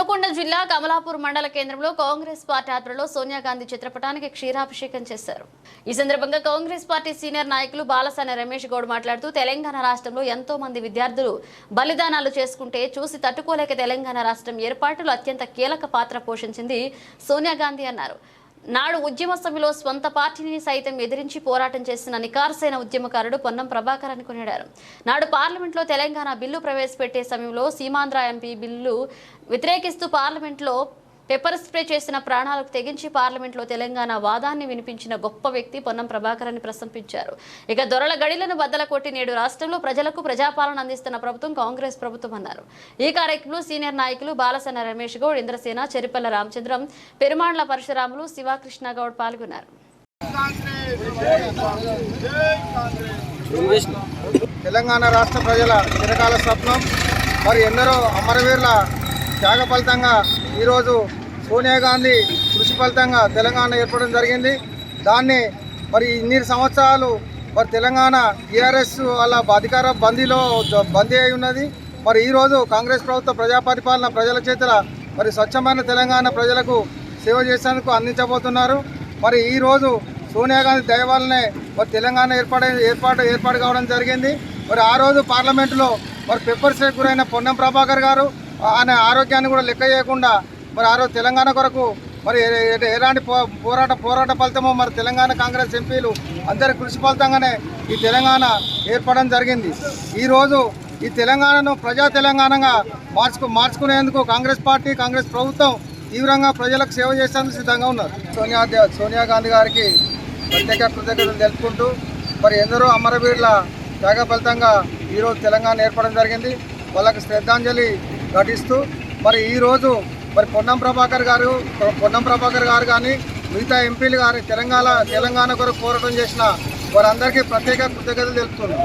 జిల్లా కమలాపూర్ మండల కేంద్రంలో కాంగ్రెస్ పార్టీ ఆధ్వర్యంలో సోనియా గాంధీ చిత్రపటానికి క్షీరాభిషేకం చేశారు. ఈ సందర్భంగా కాంగ్రెస్ పార్టీ సీనియర్ నాయకులు బాలసాని రమేష్ గౌడ్ మాట్లాడుతూ తెలంగాణ రాష్ట్రంలో ఎంతో మంది విద్యార్థులు బలిదానాలు చేసుకుంటే చూసి తట్టుకోలేక తెలంగాణ రాష్ట్రం ఏర్పాటులో అత్యంత కీలక పాత్ర పోషించింది సోనియా గాంధీ అన్నారు. నాడు ఉద్యమ సభలో స్వంత పార్టీని సైతం ఎదిరించి పోరాటం చేసిన నికార్సైన ఉద్యమకారుడు పొన్నం ప్రభాకర్ అని కొనియాడారు. నాడు పార్లమెంట్లో తెలంగాణ బిల్లు ప్రవేశపెట్టే సమయంలో సీమాంధ్ర ఎంపీ బిల్లు వ్యతిరేకిస్తూ పార్లమెంట్లో పెప్పర్ స్ప్రే చేసిన ప్రాణాలకు తెగించి పార్లమెంట్లో తెలంగాణ వాదాన్ని వినిపించిన గొప్ప వ్యక్తి పొన్నం ప్రభాకర్ అని ప్రశంసించారు. ఇక దొరల గడిలను బద్దల కొట్టి నేడు రాష్ట్రంలో ప్రజలకు ప్రజాపాలన అందిస్తున్న ప్రభుత్వం కాంగ్రెస్ ప్రభుత్వం అన్నారు. ఈ కార్యక్రమంలో సీనియర్ నాయకులు బాలసన్న రమేష్ గౌడ్ ఇంద్రసేన చెరిపల్ల రామచంద్రం పెరుమాండ్ల పరశురాములు శివకృష్ణ గౌడ్ పాల్గొన్నారు. తెలంగాణ రాష్ట్ర ప్రజల చిరకాల స్వప్నం మరి ఎందరో అమరవీరుల త్యాగ ఫలితంగా ఈరోజు సోనియా గాంధీ కృషి ఫలితంగా తెలంగాణ ఏర్పడడం జరిగింది. దాన్ని మరి ఇన్ని సంవత్సరాలు మరి తెలంగాణ టీఆర్ఎస్ వాళ్ళ అధికార బందీలో బందీ అయి ఉన్నది. మరి ఈరోజు కాంగ్రెస్ ప్రభుత్వ ప్రజాపరిపాలన ప్రజల చేతుల మరి స్వచ్ఛమైన తెలంగాణ ప్రజలకు సేవ చేసేందుకు అందించబోతున్నారు. మరి ఈరోజు సోనియా గాంధీ దయ మరి తెలంగాణ ఏర్పాటు ఏర్పాటు ఏర్పాటు కావడం జరిగింది. మరి ఆ రోజు పార్లమెంటులో మరి పెప్పర్ స్ప్రే గురైన పొన్నం ప్రభాకర్ గారు ఆయన ఆరోగ్యాన్ని కూడా లెక్క చేయకుండా మరి ఆ రోజు తెలంగాణ కొరకు మరి ఎలాంటి పో- పోరాట పోరాట ఫలితమో మరి తెలంగాణ కాంగ్రెస్ ఎంపీలు అందరి కృషి ఫలితంగానే ఈ తెలంగాణ ఏర్పడడం జరిగింది. ఈరోజు ఈ తెలంగాణను ప్రజా తెలంగాణగా మార్చుకు మార్చుకునేందుకు కాంగ్రెస్ పార్టీ కాంగ్రెస్ ప్రభుత్వం తీవ్రంగా ప్రజలకు సేవ చేసేందుకు సిద్ధంగా ఉన్నారు. సోనియా సోనియా గాంధీ గారికి ప్రత్యేక కృతజ్ఞతలు తెలుపుకుంటూ మరి ఎందరో అమరవీరుల త్యాగ ఫలితంగా ఈరోజు తెలంగాణ ఏర్పడడం జరిగింది. వాళ్ళకి శ్రద్ధాంజలి ఘటిస్తూ మరి ఈరోజు మరి పొన్నం ప్రభాకర్ గారు పొన్నం ప్రభాకర్ గారు కానీ మిగతా ఎంపీలు గారు తెలంగాణ తెలంగాణ కొరకు పోరాటం చేసిన వారందరికీ ప్రత్యేక కృతజ్ఞతలు తెలుపుతున్నాం.